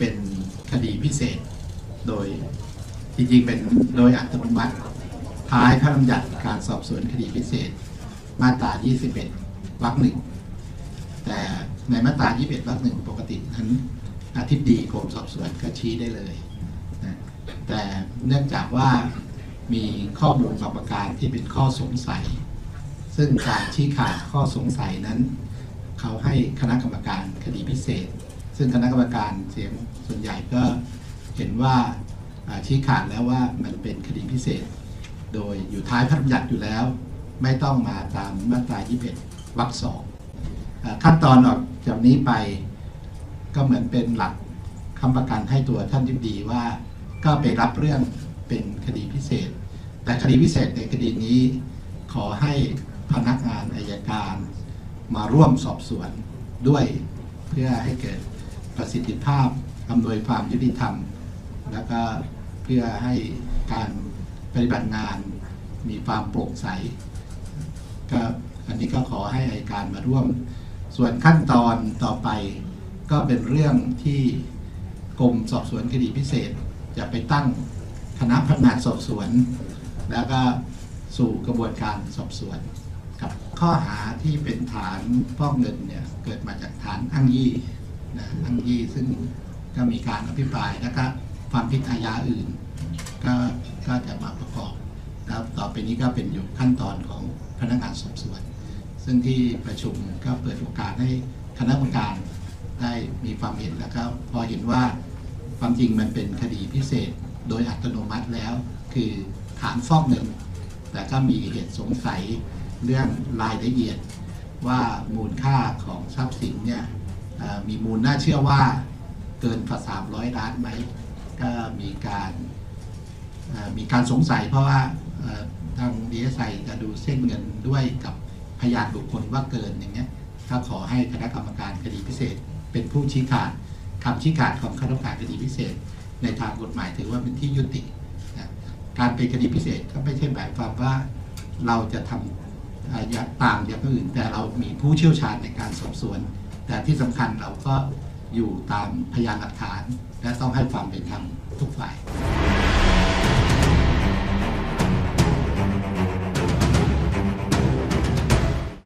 เป็นคดีพิเศษ โดยจริงๆเป็นโดยอัตโนมัติท้ายพระบัญญัติการสอบสวนคดีพิเศษ มาตรา 21 วรรคหนึ่งแต่ในมาตรา 21 วรรคหนึ่งปกตินั้นอาทิตย์ดีกรมสอบสวนก็ชี้ได้เลยแต่เนื่องจากว่ามีข้อมูลบางประการที่เป็นข้อสงสัย ซึ่งการชี้ขาดข้อสงสัยนั้น เขาให้คณะกรรมการคดีพิเศษ ซึ่งคณะกรรมการเสียงส่วนใหญ่ก็เห็นว่าชี้ขาดแล้วว่ามันเป็นคดีพิเศษ โดยอยู่ท้ายพระราชบัญญัติอยู่แล้ว ไม่ต้องมาตามมาตรา 21 วรรคสองขั้นตอนออกจากนี้ไปก็เหมือนเป็นหลักคำประกันให้ตัวท่านทิบดีว่า ก็ไปรับเรื่องเป็นคดีพิเศษ แต่คดีพิเศษในคดีนี้ ขอให้พนักงานอายการ มาร่วมสอบสวนด้วยเพื่อให้เกิด ประสิทธิภาพอำนวยความยุติธรรม แล้วก็เพื่อให้การปฏิบัติงานมีความโปร่งใสก็อันนี้ก็ขอให้อัยการมาร่วม ส่วนขั้นตอนต่อไปก็เป็นเรื่องที่กรมสอบสวนคดีพิเศษ จะไปตั้งคณะพนักงานสอบสวน แล้วก็สู่กระบวนการสอบสวนกับข้อหาที่เป็นฐานฟอกเงินเนี่ยเกิดมาจากฐานอ้างยี่ นะอ้งยี่ซึ่งก็มีการอภิปรายแล้วก็ความผิดอาญาอื่น ก็ก็จะมาประกอบแล้วต่อไปนี้ก็เป็นอยู่ขั้นตอนของพนักงานสอบสวน ซึ่งที่ประชุมก็เปิดโอกาสให้คณะกรรมการได้มีความเห็นแล้วก็พอเห็นว่าความจริงมันเป็นคดีพิเศษโดยอัตโนมัติแล้ว คือฐานฟอกเงินแต่ก็มีเหตุสงสัยเรื่องรายละเอียดว่ามูลค่าของทรัพย์สินเนี่ย มีมูลน่าเชื่อว่าเกินกว่า300 ล้านไหมก็มีการมีการสงสัยเพราะว่าทางดีเอสไอจะดูเส้นเงินด้วยกับพยานบุคคลว่าเกินอย่างเงี้ยก็ขอให้คณะกรรมการคดีพิเศษ เป็นผู้ชี้ขาดคำชี้ขาดของคณะกรรมการคดีพิเศษ ในทางกฎหมายถือว่าเป็นที่ยุตินะการเป็นคดีพิเศษก็ไม่ใช่หมายความว่าเราจะทำอ่าอย่างต่างอย่างอื่นแต่เรามีผู้เชี่ยวชาญในการสอบสวน แต่ที่สำคัญเราก็อยู่ตามพยานหลักฐาน และต้องให้ความเป็นธรรมทุกฝ่าย